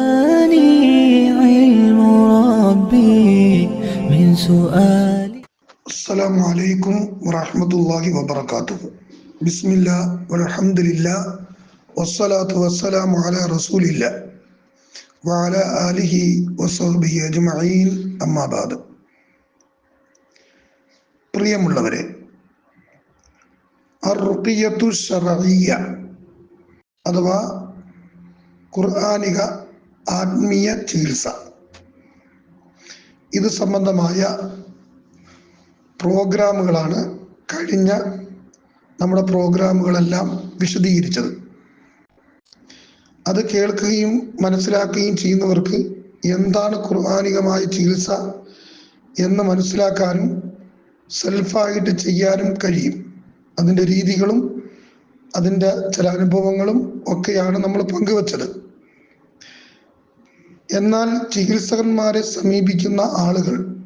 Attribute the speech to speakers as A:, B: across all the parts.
A: كفاني علم ربي من سؤالي
B: السلام عليكم ورحمة الله وبركاته بسم الله والحمد لله والصلاة والسلام على رسول الله وعلى آله وصحبه أجمعين أما بعد പ്രിയമുള്ളവരെ അറുക്കിയത്തു ഷറയ്യ അഥവാ ഖുർആാനിക ആത്മീയ ചികിത്സ. ഇത് സംബന്ധമായ പ്രോഗ്രാമുകളാണ് കഴിഞ്ഞ നമ്മുടെ പ്രോഗ്രാമുകളെല്ലാം വിശദീകരിച്ചത്. അത് കേൾക്കുകയും മനസ്സിലാക്കുകയും ചെയ്യുന്നവർക്ക് എന്താണ് ഖുർആാനികമായ ചികിത്സ എന്ന് മനസ്സിലാക്കാനും സെൽഫായിട്ട് ചെയ്യാനും കഴിയും. അതിന്റെ രീതികളും അതിന്റെ ചില അനുഭവങ്ങളും ഒക്കെയാണ് നമ്മൾ പങ്കുവച്ചത്. എന്നാൽ ചികിത്സകന്മാരെ സമീപിക്കുന്ന ആളുകൾ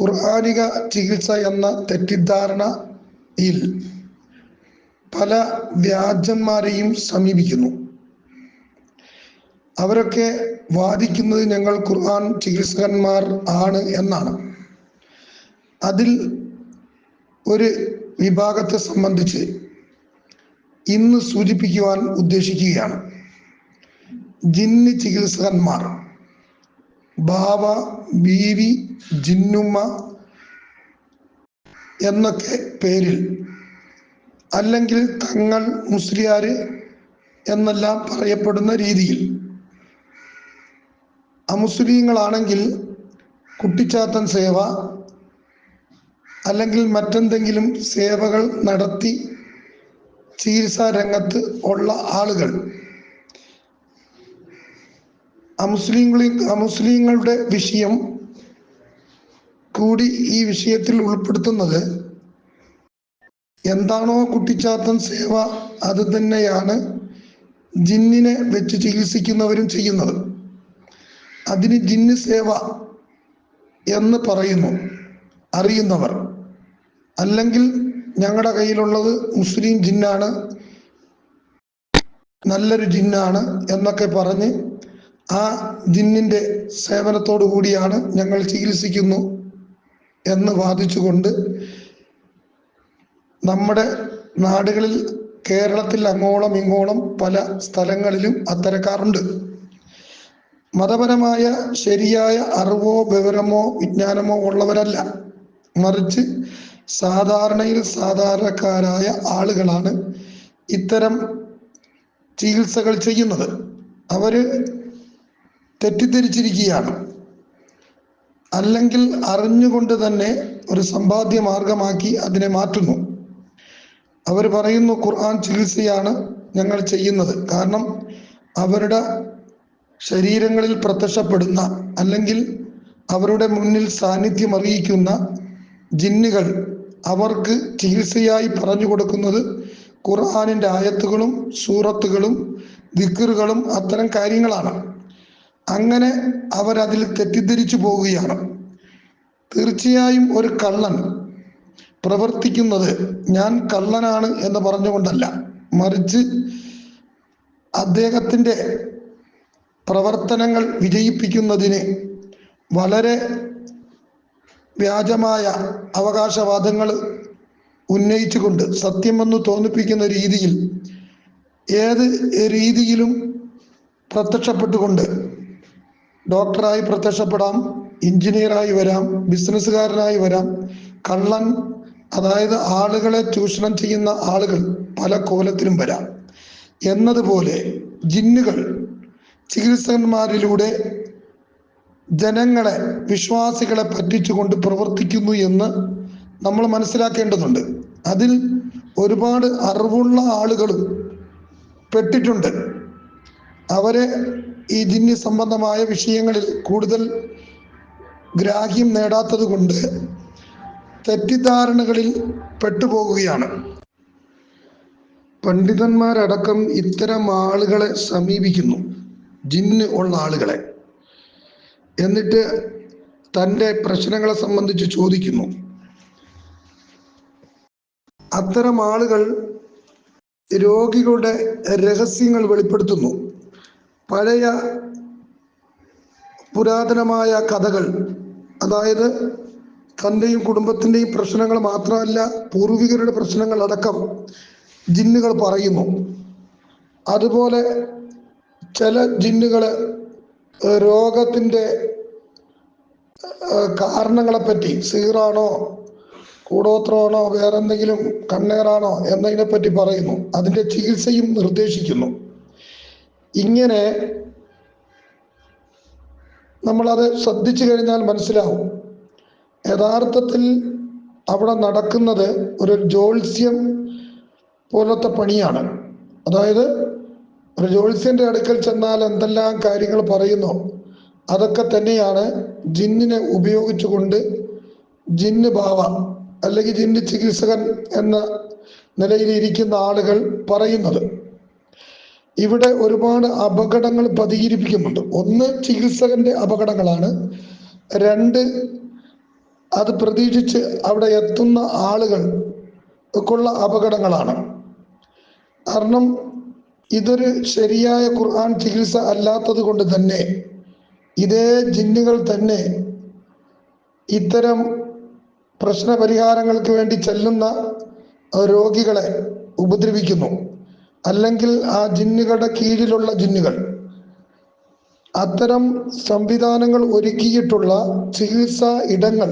B: ഖുർആാനിക ചികിത്സ എന്ന തെറ്റിദ്ധാരണയിൽ പല വ്യാജന്മാരെയും സമീപിക്കുന്നു. അവരൊക്കെ വാദിക്കുന്നത് ഞങ്ങൾ ഖുർആൻ ചികിത്സകന്മാർ ആണ് എന്നാണ്. അതിൽ ഒരു വിഭാഗത്തെ സംബന്ധിച്ച് ഇന്ന് സൂചിപ്പിക്കുവാൻ ഉദ്ദേശിക്കുകയാണ്. ജിന്ന് ചികിത്സകന്മാർ ബാബ ബീവി ജിന്നുമ്മ എന്നൊക്കെ പേരിൽ അല്ലെങ്കിൽ തങ്ങൾ മുസ്ലിയാർ എന്നെല്ലാം പറയപ്പെടുന്ന രീതിയിൽ. അമുസ്ലിങ്ങളാണെങ്കിൽ കുട്ടിച്ചാത്തൻ സേവ അല്ലെങ്കിൽ മറ്റെന്തെങ്കിലും സേവകൾ നടത്തി ചികിത്സാ രംഗത്ത് ഉള്ള ആളുകൾ. അമുസ്ലിങ്ങളിൽ അമുസ്ലിങ്ങളുടെ വിഷയം കൂടി ഈ വിഷയത്തിൽ ഉൾപ്പെടുത്തുന്നത് എന്താണോ കുട്ടിച്ചാത്തൻ സേവ അത് തന്നെയാണ് ജിന്നിനെ വെച്ച് ചികിത്സിക്കുന്നവരും ചെയ്യുന്നത്. അതിന് ജിന്ന് സേവ എന്ന് പറയുന്നു. അറിയുന്നവർ. അല്ലെങ്കിൽ ഞങ്ങളുടെ കയ്യിലുള്ളത് മുസ്ലിം ജിന്നാണ്. നല്ലൊരു ജിന്നാണ് എന്നൊക്കെ പറഞ്ഞ് ആ ജിന്നിന്റെ സേവനത്തോടു കൂടിയാണ് ഞങ്ങൾ ചികിത്സിക്കുന്നു എന്ന് വാദിച്ചുകൊണ്ട് നമ്മുടെ നാടുകളിൽ കേരളത്തിൽ അങ്ങോളം ഇങ്ങോളം പല സ്ഥലങ്ങളിലും അത്തരക്കാറുണ്ട് മതപരമായ ശരിയായ അറിവോ വിവരമോ വിജ്ഞാനമോ ഉള്ളവരല്ല. മറിച്ച് സാധാരണയിൽ സാധാരണക്കാരായ ആളുകളാണ് ഇത്തരം ചികിത്സകൾ ചെയ്യുന്നത്. അവർ തെറ്റിദ്ധരിച്ചിരിക്കുകയാണ്. അല്ലെങ്കിൽ അറിഞ്ഞുകൊണ്ട് തന്നെ ഒരു സമ്പാദ്യ മാർഗമാക്കി അതിനെ മാറ്റുന്നു. അവർ പറയുന്നു ഖുർആൻ ചികിത്സയാണ് ഞങ്ങൾ ചെയ്യുന്നത്. കാരണം അവരുടെ ശരീരങ്ങളിൽ പ്രത്യക്ഷപ്പെടുന്ന അല്ലെങ്കിൽ അവരുടെ മുന്നിൽ സാന്നിധ്യം അറിയിക്കുന്ന ജിന്നുകൾ അവർക്ക് ചികിത്സയായി പറഞ്ഞു കൊടുക്കുന്നത് ഖുർആാനിന്റെ ആയത്തുകളും സൂറത്തുകളും ദിക്കറുകളും അത്തരം കാര്യങ്ങളാണ്. അങ്ങനെ അവരതിൽ തെറ്റിദ്ധരിച്ചു പോവുകയാണ്. തീർച്ചയായും ഒരു കള്ളൻ പ്രവർത്തിക്കുന്നത് ഞാൻ കള്ളനാണ് എന്ന് പറഞ്ഞുകൊണ്ടല്ല. മറിച്ച് അദ്ദേഹത്തിന്റെ പ്രവർത്തനങ്ങൾ വിജയിപ്പിക്കുന്നതിന് വളരെ വ്യാജമായ അവകാശവാദങ്ങൾ ഉന്നയിച്ചുകൊണ്ട് സത്യമെന്ന് തോന്നിപ്പിക്കുന്ന രീതിയിൽ ഏത് രീതിയിലും പ്രത്യക്ഷപ്പെട്ടുകൊണ്ട് ഡോക്ടറായി പ്രത്യക്ഷപ്പെടാം എഞ്ചിനീയറായി വരാം ബിസിനസ്സുകാരനായി വരാം. കള്ളൻ അതായത് ആളുകളെ ചൂഷണം ചെയ്യുന്ന ആളുകൾ പല കോലത്തിലും വരാം. എന്നതുപോലെ ജിന്നുകൾ ചികിത്സകന്മാരിലൂടെ ജനങ്ങളെ വിശ്വാസികളെ പറ്റിച്ചുകൊണ്ട് പ്രവർത്തിക്കുന്നു എന്ന് നമ്മൾ മനസ്സിലാക്കേണ്ടതുണ്ട്. അതിൽ ഒരുപാട് അറിവുള്ള ആളുകൾ പെട്ടിട്ടുണ്ട്. അവരെ ഈ ജിന്നി സംബന്ധമായ വിഷയങ്ങളിൽ കൂടുതൽ ഗ്രാഹ്യം നേടാത്തത് കൊണ്ട് തെറ്റിദ്ധാരണകളിൽ പെട്ടുപോകുകയാണ്. പണ്ഡിതന്മാരടക്കം ഇത്തരം ആളുകളെ സമീപിക്കുന്നു. ജിന്ന് ഉള്ള ആളുകളെ. എന്നിട്ട് തന്റെ പ്രശ്നങ്ങളെ സംബന്ധിച്ച് ചോദിക്കുന്നു. അത്തരം ആളുകൾ രോഗികളുടെ രഹസ്യങ്ങൾ വെളിപ്പെടുത്തുന്നു. പഴയ പുരാതനമായ കഥകൾ അതായത് തന്റെയും കുടുംബത്തിന്റെയും പ്രശ്നങ്ങൾ മാത്രമല്ല പൂർവികരുടെ പ്രശ്നങ്ങൾ അടക്കം ജിന്നുകൾ പറയുന്നു. അതുപോലെ ചില ജിന്നുകൾ രോഗത്തിന്റെ കാരണങ്ങളെപ്പറ്റി സീറാണോ കൂടോത്രമാണോ വേറെ എന്തെങ്കിലും കണ്ണേറാണോ എന്നതിനെ പറ്റി പറയുന്നു. അതിന്റെ ചികിത്സയും നിർദ്ദേശിക്കുന്നു. ഇങ്ങനെ നമ്മളത് ശ്രദ്ധിച്ചു കഴിഞ്ഞാൽ മനസ്സിലാവും. യഥാർത്ഥത്തിൽ അവിടെ നടക്കുന്നത് ഒരു ജോത്സ്യം പോലത്തെ പണിയാണ്. അതായത് ജ്യോത്സ്യന്റെ അടുക്കൽ ചെന്നാൽ എന്തെല്ലാം കാര്യങ്ങൾ പറയുന്നു? അതൊക്കെ തന്നെയാണ് ജിന്നിനെ ഉപയോഗിച്ചുകൊണ്ട് ജിന്ന് ബാവ അല്ലെങ്കിൽ ജിന്ന് ചികിത്സകൻ എന്ന നിലയിൽ ഇരിക്കുന്ന ആളുകൾ പറയുന്നത്. ഇവിടെ ഒരുപാട് അപകടങ്ങൾ പതിയിരിപ്പിക്കുന്നുണ്ട്. ഒന്ന് ചികിത്സകന്റെ അപകടങ്ങളാണ്. രണ്ട് അത് പ്രതീക്ഷിച്ച് അവിടെ എത്തുന്ന ആളുകൾക്കുള്ള അപകടങ്ങളാണ്. കാരണം ഇതൊരു ശരിയായ ഖുർആൻ ചികിത്സ അല്ലാത്തത് കൊണ്ട് തന്നെ ഇതേ ജിന്നുകൾ തന്നെ ഇത്തരം പ്രശ്ന പരിഹാരങ്ങൾക്ക് വേണ്ടി ചെല്ലുന്ന രോഗികളെ ഉപദ്രവിക്കുന്നു. അല്ലെങ്കിൽ ആ ജിന്നുകളുടെ കീഴിലുള്ള ജിന്നുകൾ. അത്തരം സംവിധാനങ്ങൾ ഒരുക്കിയിട്ടുള്ള ചികിത്സാ ഇടങ്ങൾ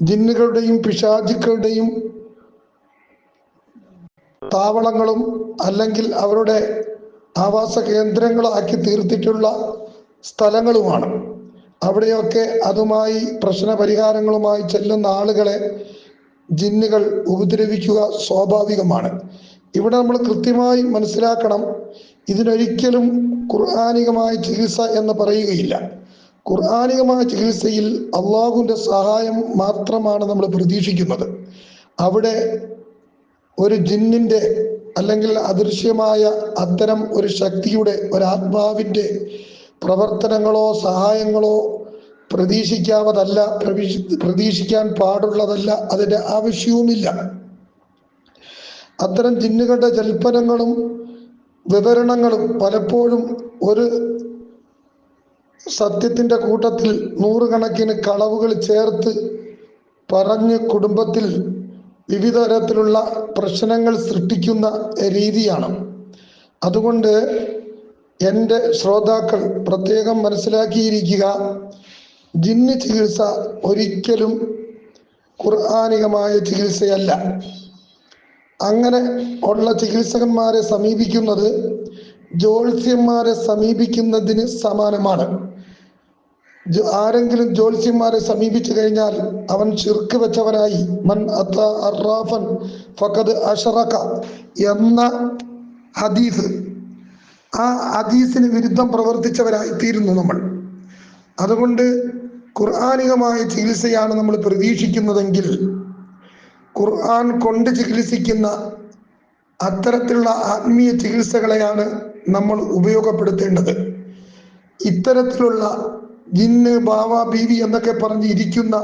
B: ജിന്നുകളുടെയും പിശാചുക്കളുടെയും താവളങ്ങളും അല്ലെങ്കിൽ അവരുടെ ആവാസ കേന്ദ്രങ്ങളാക്കി തീർത്തിട്ടുള്ള സ്ഥലങ്ങളുമാണ്. അവിടെയൊക്കെ അതുമായി പ്രശ്നപരിഹാരങ്ങളുമായി ചെല്ലുന്ന ആളുകളെ ജിന്നുകൾ ഉപദ്രവിക്കുക സ്വാഭാവികമാണ്. ഇവിടെ നമ്മൾ കൃത്യമായി മനസ്സിലാക്കണം ഇതിനൊരിക്കലും ഖുർആാനികമായ ചികിത്സ എന്ന് പറയുകയില്ല. ഖുർആാനികമായ ചികിത്സയിൽ അള്ളാഹുവിന്റെ സഹായം മാത്രമാണ് നമ്മൾ പ്രതീക്ഷിക്കുന്നത്. അവിടെ ഒരു ജിന്നിന്റെ അല്ലെങ്കിൽ അദൃശ്യമായ അത്തരം ഒരു ശക്തിയുടെ ഒരാത്മാവിന്റെ പ്രവർത്തനങ്ങളോ സഹായങ്ങളോ പ്രതീക്ഷിക്കാവതല്ല പ്രതീക്ഷിക്കാൻ പാടുള്ളതല്ല അതിന്റെ ആവശ്യവുമില്ല. അത്തരം ജിന്നുകളുടെ ജൽപ്പനങ്ങളും വിവരണങ്ങളും പലപ്പോഴും ഒരു സത്യത്തിന്റെ കൂട്ടത്തിൽ നൂറുകണക്കിന് കളവുകൾ ചേർത്ത് പറഞ്ഞ് കുടുംബത്തിൽ വിവിധ തരത്തിലുള്ള പ്രശ്നങ്ങൾ സൃഷ്ടിക്കുന്ന രീതിയാണ്. അതുകൊണ്ട് എന്റെ ശ്രോതാക്കൾ പ്രത്യേകം മനസ്സിലാക്കിയിരിക്കുക ജിന്ന് ചികിത്സ ഒരിക്കലും ഖുർആാനികമായ ചികിത്സയല്ല. അങ്ങനെ ഉള്ള ചികിത്സകന്മാരെ സമീപിക്കുന്നത് ജ്യോത്സ്യന്മാരെ സമീപിക്കുന്നതിന് സമാനമാണ്. ആരെങ്കിലും ജ്യോത്സ്യന്മാരെ സമീപിച്ചു കഴിഞ്ഞാൽ അവൻ ചിർക്ക് വെച്ചവനായി. മൻ അറാഫൻ ഫഖദ് അഷറക എന്ന ഹദീസ്. ആ ഹദീസിന് വിരുദ്ധം പ്രവർത്തിച്ചവരായി തീരുന്നു നമ്മൾ. അതുകൊണ്ട് ഖുർആാനികമായ ചികിത്സയാണ് നമ്മൾ പ്രതീക്ഷിക്കുന്നതെങ്കിൽ ഖുർആൻ കൊണ്ട് ചികിത്സിക്കുന്ന അത്തരത്തിലുള്ള ആത്മീയ ചികിത്സകളെയാണ് നമ്മൾ ഉപയോഗപ്പെടുത്തേണ്ടത്. ഇത്തരത്തിലുള്ള ജിന്ന് ബാവ ബീവി എന്നൊക്കെ പറഞ്ഞ് ഇരിക്കുന്ന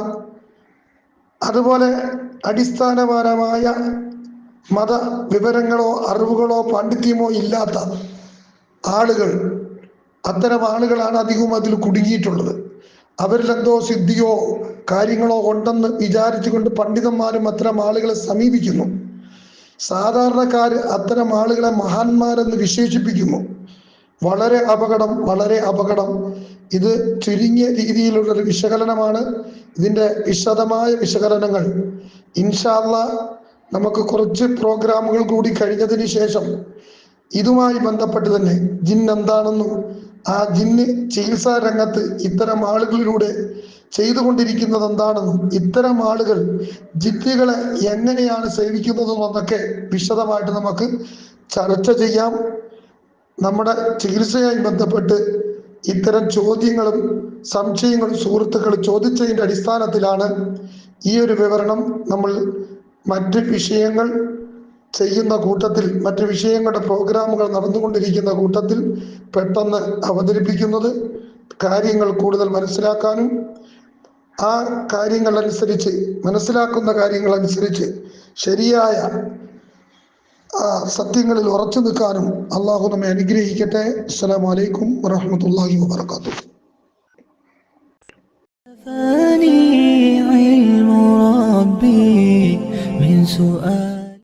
B: അതുപോലെ അടിസ്ഥാനപരമായ മത വിവരങ്ങളോ അറിവുകളോ പാണ്ഡിത്യമോ ഇല്ലാത്ത ആളുകൾ അത്തരം ആളുകളാണ് അധികവും അതിൽ കുടുങ്ങിയിട്ടുള്ളത്. അവരിലെന്തോ സിദ്ധിയോ കാര്യങ്ങളോ ഉണ്ടെന്ന് വിചാരിച്ചുകൊണ്ട് പണ്ഡിതന്മാരും അത്തരം ആളുകളെ സമീപിക്കുന്നു. സാധാരണക്കാർ അത്തരം ആളുകളെ മഹാന്മാരെന്ന് വിശേഷിപ്പിക്കുന്നു. വളരെ അപകടം വളരെ അപകടം. ഇത് ചുരുങ്ങിയ രീതിയിലുള്ള ഒരു വിശകലനമാണ്. ഇതിന്റെ വിശദമായ വിശകലനങ്ങൾ ഇൻഷാല്ല നമുക്ക് കുറച്ച് പ്രോഗ്രാമുകൾ കൂടി കഴിഞ്ഞതിന് ശേഷം ഇതുമായി ബന്ധപ്പെട്ട് തന്നെ ജിൻ എന്താണെന്നും ആ ജിന്ന് ചികിത്സാ രംഗത്ത് ഇത്തരം ആളുകളിലൂടെ ചെയ്തുകൊണ്ടിരിക്കുന്നത് എന്താണെന്നും ഇത്തരം ആളുകൾ ജിന്നുകളെ എങ്ങനെയാണ് സേവിക്കുന്നതെന്നും എന്നൊക്കെ വിശദമായിട്ട് നമുക്ക് ചർച്ച ചെയ്യാം. നമ്മുടെ ചികിത്സയായി ബന്ധപ്പെട്ട് ഇത്തരം ചോദ്യങ്ങളും സംശയങ്ങളും സുഹൃത്തുക്കൾ ചോദിച്ചതിന്റെ അടിസ്ഥാനത്തിലാണ് ഈ ഒരു വിവരണം നമ്മൾ മറ്റ് വിഷയങ്ങൾ ചെയ്യുന്ന കൂട്ടത്തിൽ മറ്റ് വിഷയങ്ങളുടെ പ്രോഗ്രാമുകൾ നടന്നുകൊണ്ടിരിക്കുന്ന കൂട്ടത്തിൽ പെട്ടെന്ന് അവതരിപ്പിക്കുന്നത് കാര്യങ്ങൾ കൂടുതൽ മനസ്സിലാക്കാനും ആ കാര്യങ്ങൾ അനുസരിച്ച് മനസ്സിലാക്കുന്ന കാര്യങ്ങൾ അനുസരിച്ച് ശരിയായ സത്യങ്ങളിൽ ഉറച്ചു നിൽക്കാനും അള്ളാഹു നമ്മെ അനുഗ്രഹിക്കട്ടെ അസ്സലാമു അലൈക്കും വറഹ്മത്തുള്ളാഹി വബർക്കാത്തു
A: كفاني علم ربي من سؤال